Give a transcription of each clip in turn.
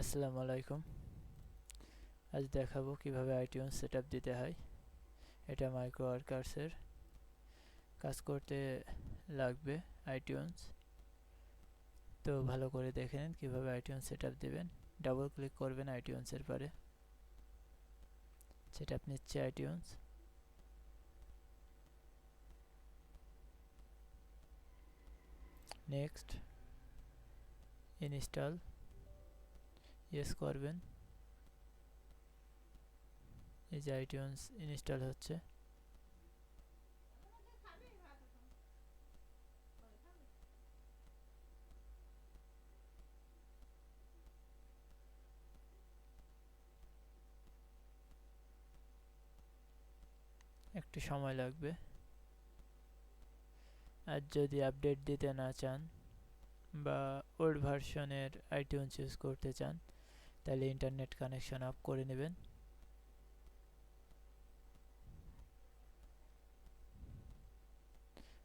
আসসালামু আলাইকুম। আজ দেখাবো কীভাবে আইটিউন সেট আপ দিতে হয়। এটা মাইক্রো ওয়ার্কার্সের কাজ করতে লাগবে আইটিউনস তো ভালো করে দেখে নিন কীভাবে আইটিউন সেট আপ দেবেন। ডাবল ক্লিক করবেন আইটিউন্সের পরে। সেট আপ নিচ্ছে আইটিউন্স নেক্সট ইনস্টল ইয়েস করবেন। এই যে আইটিউন্স ইনস্টল হচ্ছে। একটু সময় লাগবে। আর যদি আপডেট দিতে না চান বা ওল্ড ভার্সনের আইটিউন্স ইউজ করতে চান তাহলে ইন্টারনেট কানেকশন অফ করে নেবেন।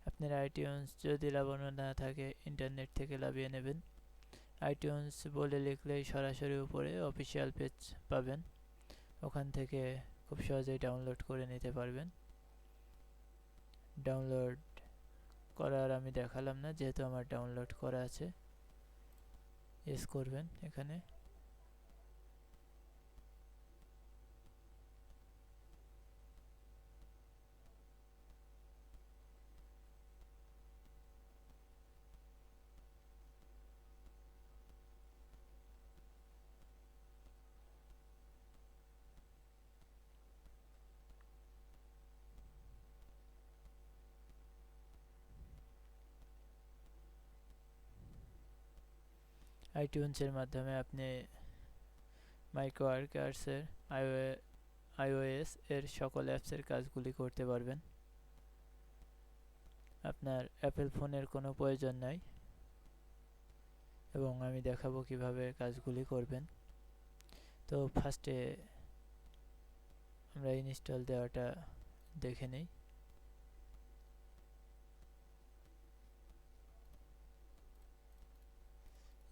আপনার আইটিউন্স যদি লাগানো না থাকে ইন্টারনেট থেকে লাভিয়ে নেবেন। আইটিউন্স বলে লিখলেই সরাসরি উপরে অফিসিয়াল পেজ পাবেন। ওখান থেকে খুব সহজেই ডাউনলোড করে নিতে পারবেন। ডাউনলোড করার আমি দেখালাম না, যেহেতু আমার ডাউনলোড করা আছে। এস করবেন এখানে। আইটিউন্সের মাধ্যমে আপনি মাইক্রো আর্কার্সের আইওএস এর সকল অ্যাপসের কাজগুলি করতে পারবেন। আপনার অ্যাপেল ফোনের কোনো প্রয়োজন নাই। এবং আমি দেখাবো কীভাবে কাজগুলি করবেন। তো ফার্স্টে আমরা ইনস্টল দেওয়াটা দেখে নিই।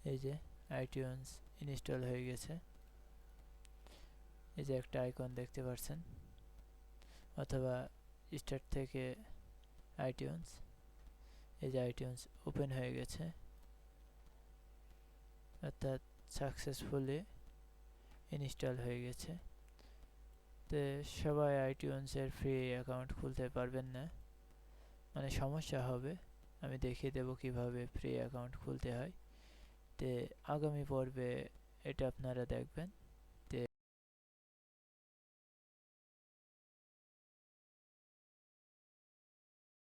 এই যে আইটিউন্স ইনস্টল হয়ে গেছে। এই যে একটা আইকন দেখতে পাচ্ছেন অথবা স্টার্ট থেকে আইটিউন্স এই যে আইটিউন্স ওপেন হয়ে গেছে। অর্থাৎ সাকসেসফুলি ইনস্টল হয়ে গেছে। তো সবাই আইটিউন্সের ফ্রি অ্যাকাউন্ট খুলতে পারবেন না। মানে সমস্যা হবে, আমি দেখিয়ে দেব কীভাবে ফ্রি অ্যাকাউন্ট খুলতে হয়। তে আগামী পর্বে এটা আপনারা দেখবেন।